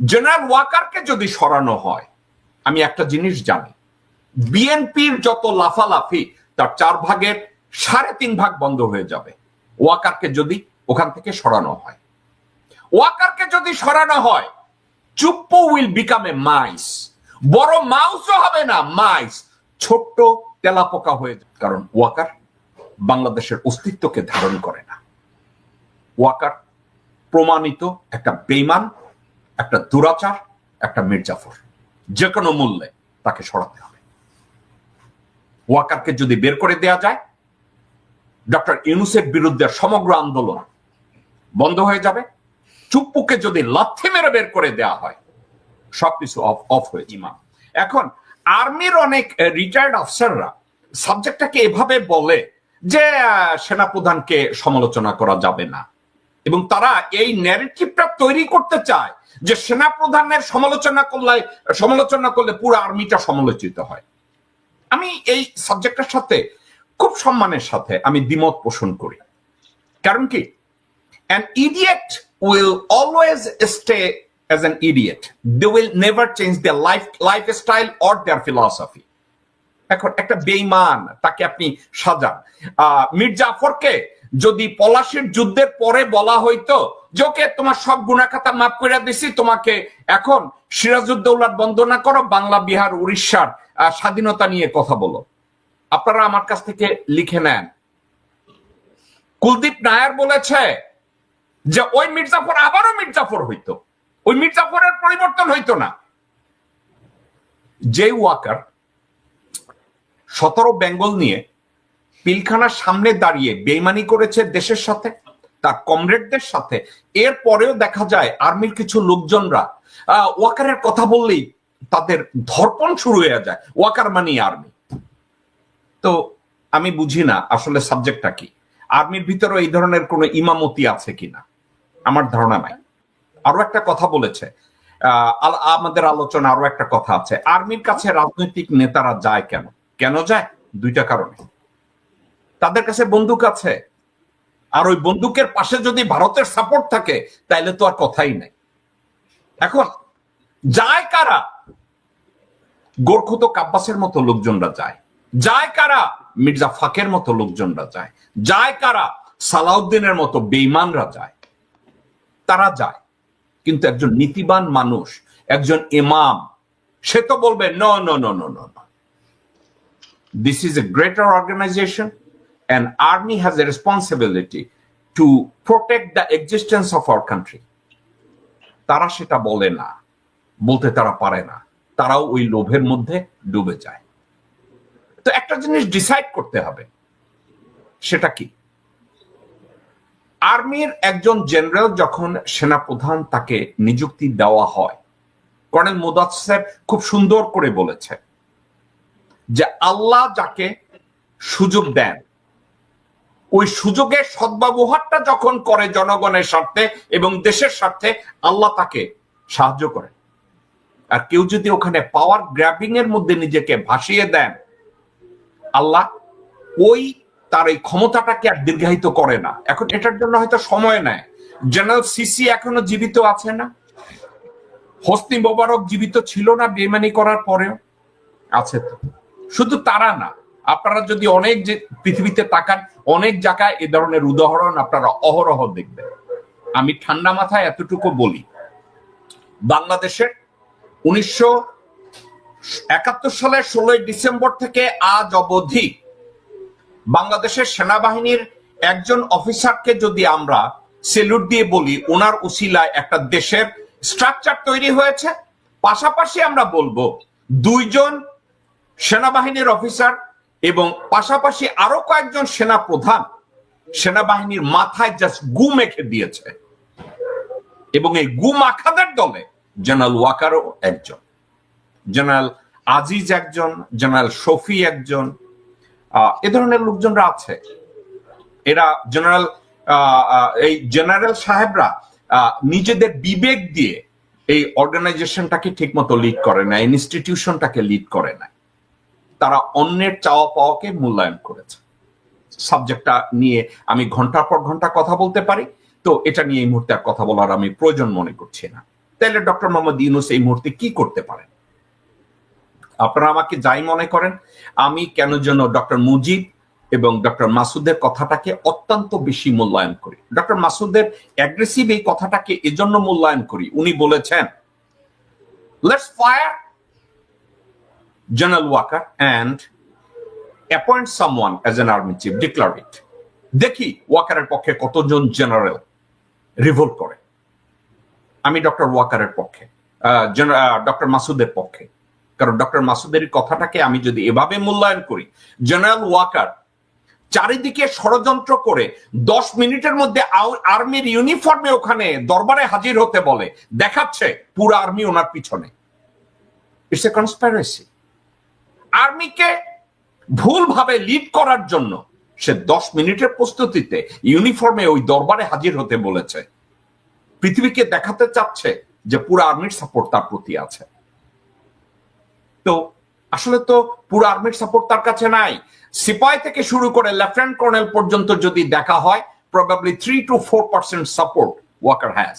General ওয়াকারকে যদি সরানো হয়, আমি একটা জিনিস জানি, বিএনপির যত লাফালাফি, তার চার ভাগের সাড়ে তিন ভাগ বন্ধ হয়ে যাবে। ওয়াকারকে যদি ওখান থেকে সরানো হয়। ওয়াকারকে যদি সরানো হয়, Chuppu will become a mice বড় মাউসও হবে না মাইস ছোট্ট তেলাপোকা হয়ে যাবে। কারণ ওয়াকার বাংলাদেশের অস্তিত্বকে ধারণ করে না। ওয়াকার প্রমাণিত একটা বেইমান একটা দুরাচার একটা মির্জাফর। যে কোনো মূল্যে তাকে সরাতে হবে। ওয়াকারকে যদি বের করে দেয়া যায় ডক্টর ইউনুসের বিরুদ্ধে সমগ্র আন্দোলন বন্ধ হয়ে যাবে। চুপ্পুকে যদি লাথি মেরে বের করে দেয়া হয় সবকিছু অফ অফ হয়ে ইমাম এখন আর্মির অনেক রিটায়ার্ড অফিসাররা সাবজেক্টটাকে এভাবে বলে যে সেনাপ্রধানকে সমালোচনা করা যাবে না। এবং তারা এই ন্যারেটিভটা তৈরি করতে চায় যে সেনাপ্রধানের সমালোচনা করলে সমালোচনা করলে পুরো আর্মিটা সমালোচিত হয়। আমি এই সাবজেক্টের সাথে খুব সম্মানের সাথে আমি দ্বিমত পোষণ করি। কারণ কি? An idiot will always stay as an idiot. They will never change their life lifestyle or their philosophy. এখন একটা বেইমান তাকে আপনি সাজান। আহ, মীর জাফরকে যদি পলাশির যুদ্ধের পরে বলা হইতো যে ওকে তোমার সব গুণাখাতা মাফ করে দিছি, তোমাকে এখন সিরাজউদ্দৌলার বন্ধ না করো, বাংলা, বিহার, উড়িষ্যার স্বাধীনতা নিয়ে কথা বলো। আপনারা আমার কাছ থেকে লিখে নেন। কুলদীপ নায়ার বলেছে যে, ওই মির্জাফর আবারও মির্জাফর হইতো। ওই মির্জাফরের পরিবর্তন হইতো না। যে ওয়াকার সতেরো বেঙ্গল নিয়ে পিলখানার সামনে দাঁড়িয়ে বেইমানি করেছে দেশের সাথে। তার কমরেডদের সাথে। এরপরেও দেখা যায় আর্মির কিছু লোকজনরা ওয়াকারের কথা বললেই তাদের ধর্পণ শুরু হয়ে যায়, ওয়াকার মানি আর্মি তো আমি বুঝি না আসলে সাবজেক্টটা কি। আর্মির ভিতরে এই ধরনের কোনো ইমামতি আছে কিনা? আমার ধারণা নাই। আরও একটা কথা বলেছে আমাদের আলোচনা আরও একটা কথা আছে। আর্মির কাছে রাজনৈতিক নেতারা যায় কেন? কেন যায়? দুইটা কারণে। তাদের কাছে বন্দুক আছে আর ওই বন্দুকের পাশে যদি ভারতের সাপোর্ট থাকে, তাইলে তো আর কথাই নাই। এখন, যায় কারা? গোর্খত কাব্বাসের মতো লোকজনরা যায়। যায় কারা? মির্জা ফাকের মতো লোকজনরা যায়। যায় কারা? সালাউদ্দিনের মতো বেইমানরা যায়। তারা যায়। কিন্তু একজন নীতিবান মানুষ, একজন ইমাম, সে তো বলবে ন no no no no this is a greater organization and army has a responsibility to protect the existence of our country. তারা সেটা বলে না, বলতে তারা পারে না। তারাও ওই লোভের মধ্যে ডুবে যায়। তো একটা জিনিস ডিসাইড করতে হবে, সেটা কি? আর্মির একজন জেনারেল যখন সেনাপ্রধান তাকে নিযুক্তি দেওয়া হয়, কর্নেল মোদাসের খুব সুন্দর করে বলেছে যে আল্লাহ যাকে সুযোগ দেন ওই সুযোগের সদ্ব্যবহারটা যখন করে জনগণের স্বার্থে এবং দেশের স্বার্থে, আল্লাহ তাকে সাহায্য করেন আর কেউ যদি ওখানে পাওয়ার গ্র্যাবিং এর মধ্যে নিজেকে ভাসিয়ে দেন, আল্লাহ ওই তার এই ক্ষমতাটাকে আর দীর্ঘায়িত করে না। এখন এটার জন্য হয়তো সময় নেয়। জেনারেল সিসি এখনও জীবিত আছে না। হস্তি মোবারক জীবিত ছিল না বেমানি করার পরেও। আছে তো। শুধু তারা না। আপনারা যদি অনেক যে পৃথিবীতে তাকান, অনেক জায়গায় এ ধরনের উদাহরণ আপনারা অহরহ দেখবেন। আমি ঠান্ডা মাথায় এতটুকু বলি, বাংলাদেশের উনিশশো একাত্তর সালের ষোলোই ডিসেম্বর থেকে আজ অবধি বাংলাদেশের সেনাবাহিনীর একজন অফিসারকে যদি আমরা সেলুট দিয়ে বলি, ওনার উসিলায় একটা দেশের স্ট্রাকচার তৈরি হয়েছে। পাশাপাশি আমরা বলব, দুইজন সেনাবাহিনীর অফিসার এবং পাশাপাশি আরও কয়েকজন সেনা প্রধান সেনাবাহিনীর মাথায় জাস্ট গু মেখে দিয়েছে। এবং এই গু মাখাদের দলে জেনারেল ওয়াকারও একজন। জেনারেল আজিজ একজন, জেনারেল শফি একজন এ ধরনের লোকজনরা আছে। এরা জেনারেল এই জেনারেল সাহেবরা নিজেদের বিবেক দিয়ে এই অর্গানাইজেশনটাকে ঠিকমতো লিড করে না ইনস্টিটিউশনটাকে লিড করে না। তারা অন্যের চাওয়া পাওয়াকে মূল্যায়ন করেছে। সাবজেক্টটা নিয়ে আমি ঘণ্টার পর ঘণ্টা কথা বলতে পারি, তো এটা নিয়ে এই মুহূর্তে আর কথা বলার আমি প্রয়োজন মনে করছি না। তাহলে ডক্টর মোহাম্মদ ইউনুস এই মুহূর্তে কি করতে পারেন? আপনারা আমাকে যাই মনে করেন, আমি কেন যেন ডক্টর মুজিব এবং ডক্টর মাসুদের কথাটাকে অত্যন্ত বেশি মূল্যায়ন করি। ডক্টর মাসুদের অ্যাগ্রেসিভ এই কথাটাকে এজন্য মূল্যায়ন করি। উনি বলেছেন let's fire General Waker and appoint someone as an army chief declare it দেখি ওয়াকারের পক্ষে কতজন জেনারেল রিভোল্ট করে? আমি ডক্টর ওয়াকারের পক্ষে ডক্টর মাসুদের পক্ষে। কারণ ডক্টর মাসুদের কথাটাকে আমি যদি এভাবে মূল্যায়ন করি জেনারেল ওয়াকার চারিদিকে ষড়যন্ত্র করে দশ মিনিটের মধ্যে আর্মির ইউনিফর্মে ওখানে দরবারে হাজির হতে বলে, দেখাচ্ছে পুরো আর্মি ওনার পিছনে। ইটস এ কনস্পাইরেসি আর্মিকে ভুলভাবে লিড করার জন্য সে দশ মিনিটের প্রস্তুতিতে ইউনিফর্মে ওই দরবারে হাজির হতে বলেছে। পৃথিবীকে দেখাতে চাচ্ছে যে পুরো আর্মির সাপোর্ট তার প্রতি আছে। তো আসলে তো পুরো আর্মির সাপোর্ট তার কাছে নাই। সিপাই থেকে শুরু করে লেফটেন্যান্ট কর্নেল পর্যন্ত যদি দেখা হয় probably three two four percent support Waker has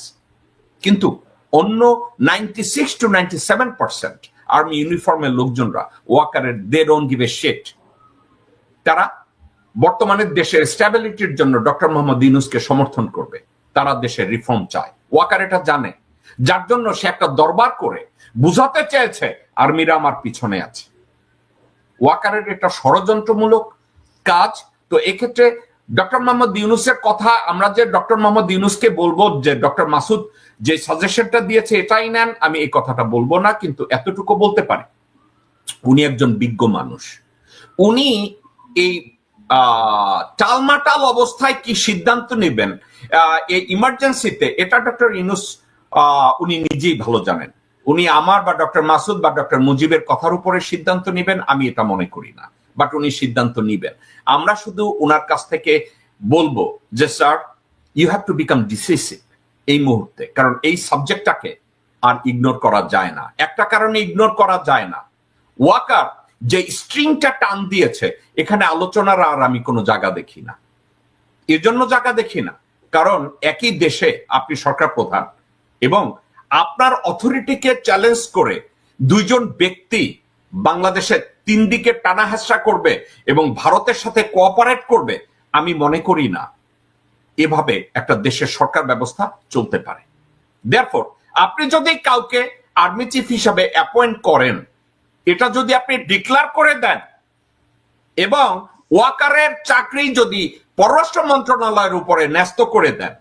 কিন্তু অন্য ninety six two ninety seven percent army ইউনিফর্মের লোকজনরা ওয়াকারের দে ডোন্ট গিভ এ শেট তারা বর্তমানে দেশের স্ট্যাবিলিটির জন্য ডক্টর মোহাম্মদ ইউনুসকে সমর্থন করবে। তারা দেশের রিফর্ম চায়। ওয়াকার এটা জানে। যার জন্য সে একটা দরবার করে, বুঝাতে চেয়েছে আর্মিরা আমার পিছনে আছে। ওয়াকারের এটা ষড়যন্ত্রমূলক কাজ। তো এক্ষেত্রে ডক্টর মোহাম্মদ ইউনুসের কথা আমরা যে ডক্টর মোহাম্মদ ইউনুসকে বলব, যে ডক্টর মাসুদ যে সাজেশনটা দিয়েছে, এটাই নেন, আমি এই কথাটা বলব না, কিন্তু এতটুকু বলতে পারি। উনি একজন বিজ্ঞ মানুষ। উনি এই টালমাটাল অবস্থায় কি সিদ্ধান্ত নেবেন? এই ইমার্জেন্সিতে এটা ডক্টর ইউনুস উনি নিজেই ভালো জানেন। উনি আমার বা ডক্টর মাসুদ বা ডক্টর মুজিবের কথার উপরে সিদ্ধান্ত নেবেন, আমি এটা মনে করি না। বাট উনি সিদ্ধান্ত নিবেন। আমরা শুধু ওনার কাছ থেকে বলব যে, sir you have to become decisive এই মুহূর্তে। কারণ এই সাবজেক্টটাকে আর ইগনোর করা যায় না। একটা কারণে ইগনোর করা যায় না। ওয়াকার যে স্ট্রিংটা টান দিয়েছে, এখানে আলোচনার আর আমি কোনো জায়গা দেখি না। এর জন্য জায়গা দেখি না। কারণ একই দেশে আপনি সরকার প্রধান এবং আপনার অথরিটিকে চ্যালেঞ্জ করে দুইজন ব্যক্তি বাংলাদেশের তিন দিকে টানা হেসরা করবে এবং ভারতের সাথে কোঅপারেট করবে, আমি মনে করি না। এভাবে একটা দেশের সরকার ব্যবস্থা চলতে পারে। দেয়ারফোর আপনি যদি কাউকে আর্মি চিফ হিসাবে অ্যাপয়েন্ট করেন, এটা যদি আপনি ডিক্লার করে দেন, এবং ওয়াকারের চাকরি যদি পররাষ্ট্র মন্ত্রণালয়ের উপরে ন্যস্ত করে দেন,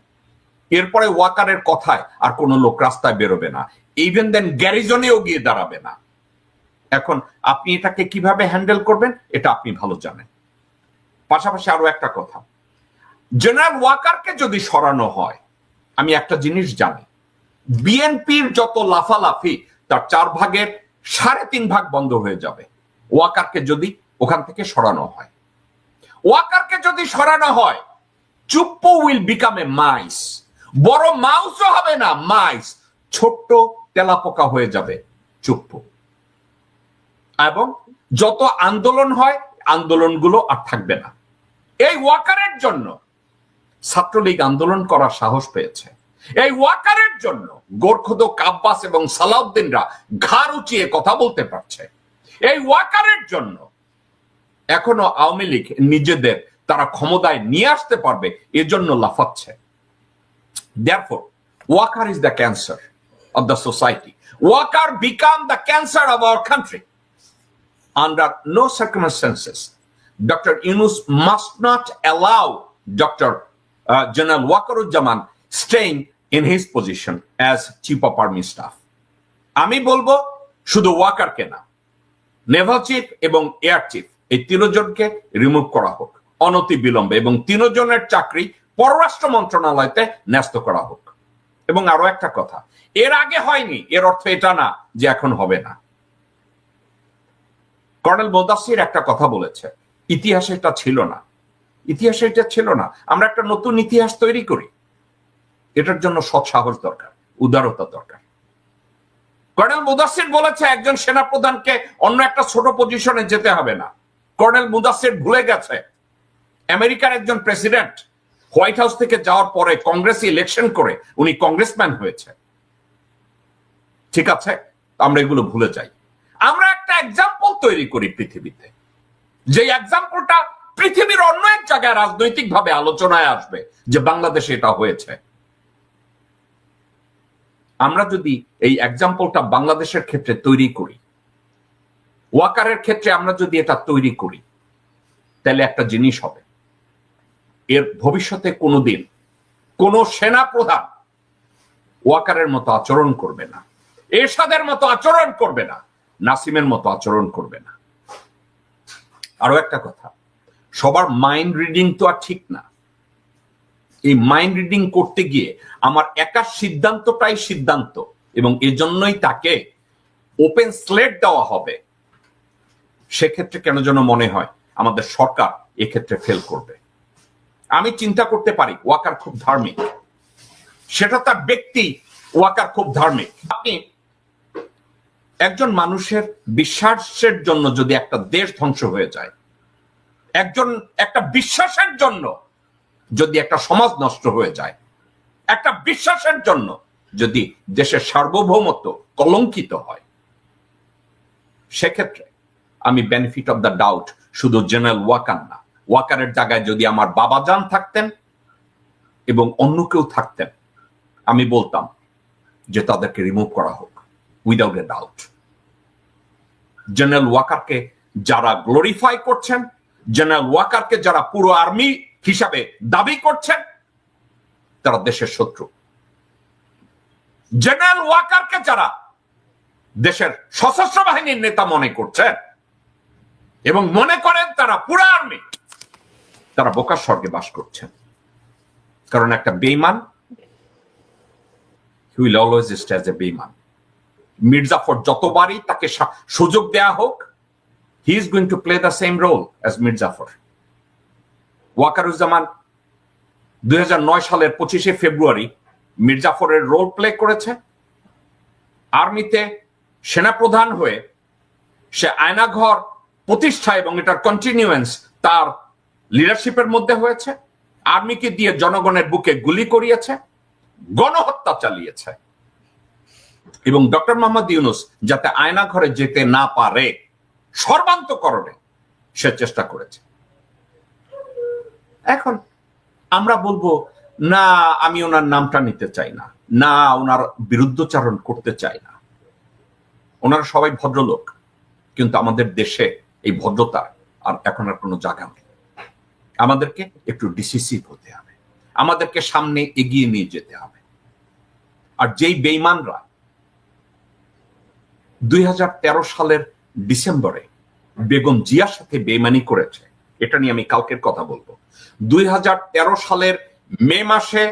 এরপরে ওয়াকারের কথায় আর কোনো লোক রাস্তায় বেরোবে না। ইভেন দেন গ্যারিজনেও গিয়ে দাঁড়াবে না। এখন আপনি এটাকে কীভাবে হ্যান্ডেল করবেন, এটা আপনি ভালো জানেন। পাশাপাশি আরও একটা কথা। জেনারেল ওয়াকারকে যদি সরানো হয়, আমি একটা জিনিস জানি, বিএনপির যত লাফালাফি, তার চার ভাগের সাড়ে তিন ভাগ বন্ধ হয়ে যাবে। ওয়াকারকে যদি ওখান থেকে সরানো হয়। ওয়াকারকে যদি সরানো হয়, Chuppu will become a mice বড় মাউসও হবে না মাইস ছোট্ট তেলাপোকা হয়ে যাবে চুপ্পু। এবং যত আন্দোলন হয় আন্দোলনগুলো আর থাকবে না এই ওয়াকারের জন্য ছাত্রলীগ আন্দোলন করার সাহস পেয়েছে এই ওয়াকারের জন্য গোর্খদ কাব্বাস এবং সালাউদ্দিনরা ঘাড় উঁচিয়ে কথা বলতে পারছে এই ওয়াকারের জন্য এখনও আওয়ামী লীগ নিজেদের তারা ক্ষমতায় নিয়ে আসতে পারবে এজন্য লাফাচ্ছে Therefore, Walker is the cancer of the society. Walker become the cancer our country. Under no circumstances, Dr. Yunus must not allow Dr. Uh, General Wakaruজ্জামান staying in his position as chief of army staff. আমি বলব শুধু ওয়াকারকে না naval chief এবং air chief এই তিনজনকে remove করা হোক অনতি বিলম্বে এবং তিনজনের চাকরি পররাষ্ট্র মন্ত্রণালয়তে ন্যস্ত করা হোক এবং আরও একটা কথা এর আগে হয়নি এর অর্থ এটা না যে এখন হবে না কর্নেল মোদাসির একটা কথা বলেছে, ইতিহাসে এটা ছিল না। ইতিহাসে এটা ছিল না। আমরা একটা নতুন ইতিহাস তৈরি করি। এটার জন্য সৎ সাহস দরকার, উদারতা দরকার। কর্নেল মুদাসির বলেছে, একজন সেনাপ্রধানকে অন্য একটা ছোট পজিশনে যেতে হবে না। কর্নেল মুদাসির ভুলে গেছে, আমেরিকার একজন প্রেসিডেন্ট হোয়াইট হাউস থেকে যাওয়ার পরে কংগ্রেস ইলেকশন করে উনি কংগ্রেসম্যান হয়েছে। ঠিক আছে? আমরা এগুলো ভুলে যাই। আমরা একটা এক্সাম্পল তৈরি করি পৃথিবীতে। যে এক্সাম্পলটা পৃথিবীর অন্য এক জায়গায় রাজনৈতিক ভাবে আলোচনায় আসবে যে বাংলাদেশে এটা হয়েছে। আমরা যদি এই এক্সাম্পলটা বাংলাদেশের ক্ষেত্রে তৈরি করি, ওয়াকারের ক্ষেত্রে আমরা যদি এটা তৈরি করি, তাহলে একটা জিনিস হবে। এর ভবিষ্যতে কোনোদিন কোন সেনা প্রধান ওয়াকারের মতো আচরণ করবে না। এরশাদের মতো আচরণ করবে না। নাসিমের মতো আচরণ করবে না। আরও একটা কথা, সবার মাইন্ড রিডিং তো আর ঠিক না। এই মাইন্ড রিডিং করতে গিয়ে আমার একার সিদ্ধান্তটাই সিদ্ধান্ত এবং এজন্যই তাকে ওপেন স্লেট দেওয়া হবে। সেক্ষেত্রে কেন যেন মনে হয় আমাদের সরকার এক্ষেত্রে ফেল করবে। আমি চিন্তা করতে পারি, ওয়াকার খুব ধার্মিক। সেটা তার ব্যক্তি, ওয়াকার খুব ধার্মিক। আপনি একজন মানুষের বিশ্বাসের জন্য যদি একটা দেশ ধ্বংস হয়ে যায়, একজন, একটা বিশ্বাসের জন্য যদি একটা সমাজ নষ্ট হয়ে যায়, একটা বিশ্বাসের জন্য যদি দেশের সার্বভৌমত্ব কলঙ্কিত হয়, সেক্ষেত্রে আমি বেনিফিট অফ দ্য ডাউট শুধু জেনারেল ওয়াকার না ওয়াকারের জায়গায় যদি আমার বাবা যান থাকতেন এবং অন্য কেউ থাকতেন, আমি বলতাম যে তাদেরকে রিমুভ করা হোক। উইদাউট এ ডাউট জেনারেল ওয়াকারকে যারা গ্লোরিফাই করছেন জেনারেল ওয়াকারকে যারা পুরো আর্মি হিসাবে দাবি করছেন, তারা দেশের শত্রু। জেনারেল ওয়াকারকে যারা দেশের সশস্ত্র বাহিনীর নেতা মনে করছেন এবং মনে করেন তারা পুরো আর্মি তারা বোকার স্বর্গে বাস করছেন। কারণ একটা বেইমান will always stay as a বেইমান মির্জাফর যতবারই তাকে সুযোগ দেয়া হোক he is going to play the same role as Mir Jafar. Wakeruzzaman দুই সালের পঁচিশে ফেব্রুয়ারি মির্জাফরের রোল প্লে করেছে। আর্মিতে সেনাপ্রধান হয়ে সে আয়নাঘর প্রতিষ্ঠা এবং এটার কন্টিনিউয়েন্স তার লিডারশিপের মধ্যে হয়েছে। আর্মিকে দিয়ে জনগণের বুকে গুলি করিয়েছে, গণহত্যা চালিয়েছে। এবং ডক্টর মোহাম্মদ ইউনুস যাতে আয়না ঘরে যেতে না পারে, সর্বান্তকরণে সে চেষ্টা করেছে। এখন আমরা বলব, না, আমি ওনার নামটা নিতে চাই না। না, ওনার বিরুদ্ধচারণ করতে চাই না। ওনারা সবাই ভদ্রলোক, কিন্তু আমাদের দেশে এই ভদ্রতা আর এখন আর কোনো জায়গা নেই। আমাদেরকে একটু ডিসিসিভ হতে হবে। আমাদেরকে সামনে এগিয়ে নিয়ে যেতে হবে। আর যেই বেইমানরা দুই হাজার তেরো সালের ডিসেম্বরে বেগম জিয়ার সাথে বেইমানি করেছে। এটা নিয়ে আমি কালকের কথা বলব। দুই হাজার তেরো সালের মে মাসে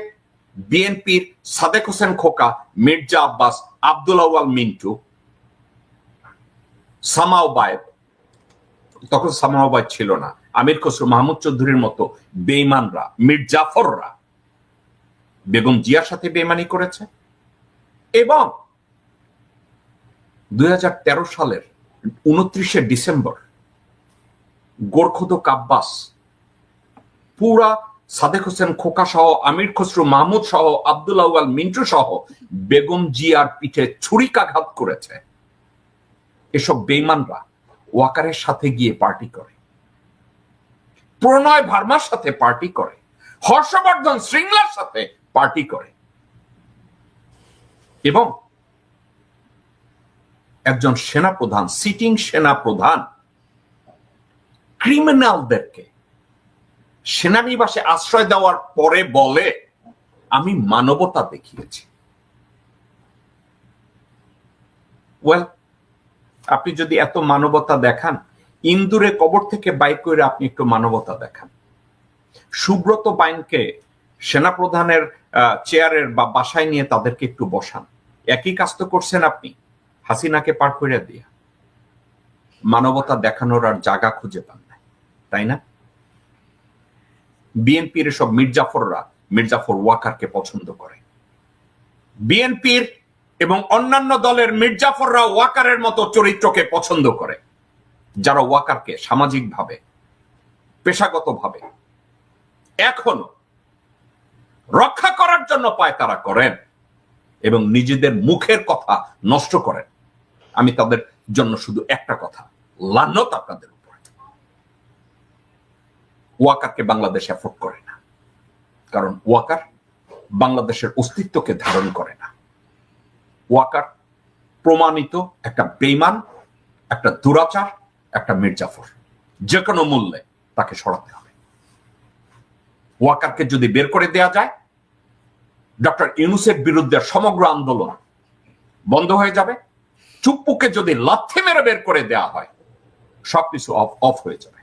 বিএনপির সাদেক হোসেন খোকা, মির্জা আব্বাস, আব্দুল মিন্টু সামাও বায়েব তখন সামাও বায়েব ছিল না, আমির খসরু মাহমুদ চৌধুরীর মতো বেইমানরা মির্জাফররা বেগম জিয়ার সাথে বেইমানি করেছে। এবং দুই হাজার তেরো সালের উনত্রিশে ডিসেম্বর গোরখদ কাব্বাস, পুরা সাদেক হোসেন খোকা সহ, আমির খসরু মাহমুদ সহ, আব্দুল আউয়াল মিন্টু সহ বেগম জিয়ার পিঠে ছুরিকাঘাত করেছে। এসব বেইমানরা ওয়াকারের সাথে গিয়ে পার্টি করে। প্রণয় ভার্মার সাথে পার্টি করে। হর্ষবর্ধন শৃঙ্গলার সাথে পার্টি করে। এবং একজন সেনা প্রধান সিটিং সেনা প্রধান ক্রিমিনালদেরকে সেনানিবাসে আশ্রয় দেওয়ার পরে বলে, আমি মানবতা দেখিয়েছি। ওয়েল আপনি যদি এত মানবতা দেখান, ইন্দুরে কবর থেকে বাইক করে আপনি একটু মানবতা দেখান। সুব্রত বাইনকে সেনাপ্রধানের চেয়ারের বা বাসায় নিয়ে তাদেরকে একটু বসান। একই কাজ তো করছেন আপনি। হাসিনাকে পার করে দিয়ে। মানবতা দেখানোর আর জায়গা খুঁজে পান না তাই না? বিএনপির সব মির্জাফররা মির্জাফর ওয়াকারকে পছন্দ করে। বিএনপির এবং অন্যান্য দলের মির্জাফররা ওয়াকারের মতো চরিত্রকে পছন্দ করে, যারা ওয়াকারকে সামাজিকভাবে, পেশাগতভাবে এখনও রক্ষা করার জন্য পায় তারা করেন এবং নিজেদের মুখের কথা নষ্ট করেন। আমি তাদের জন্য শুধু একটা কথা লান্নত আপনাদের উপরে। ওয়াকারকে বাংলাদেশ অ্যাফোর্ড করে না। কারণ ওয়াকার বাংলাদেশের অস্তিত্বকে ধারণ করে না। ওয়াকার প্রমাণিত একটা বেইমান একটা দুরাচার, একটা মির্জাফর যে কোনো মূল্যে তাকে সরাতে হবে। ওয়াকারকে যদি বের করে দেয়া যায়, ডক্টর ইউনুসের বিরুদ্ধে সমগ্র আন্দোলন বন্ধ হয়ে যাবে। চুপ্পুকে যদি লাথি মেরে বের করে দেওয়া হয় সবকিছু অফ অফ হয়ে যাবে।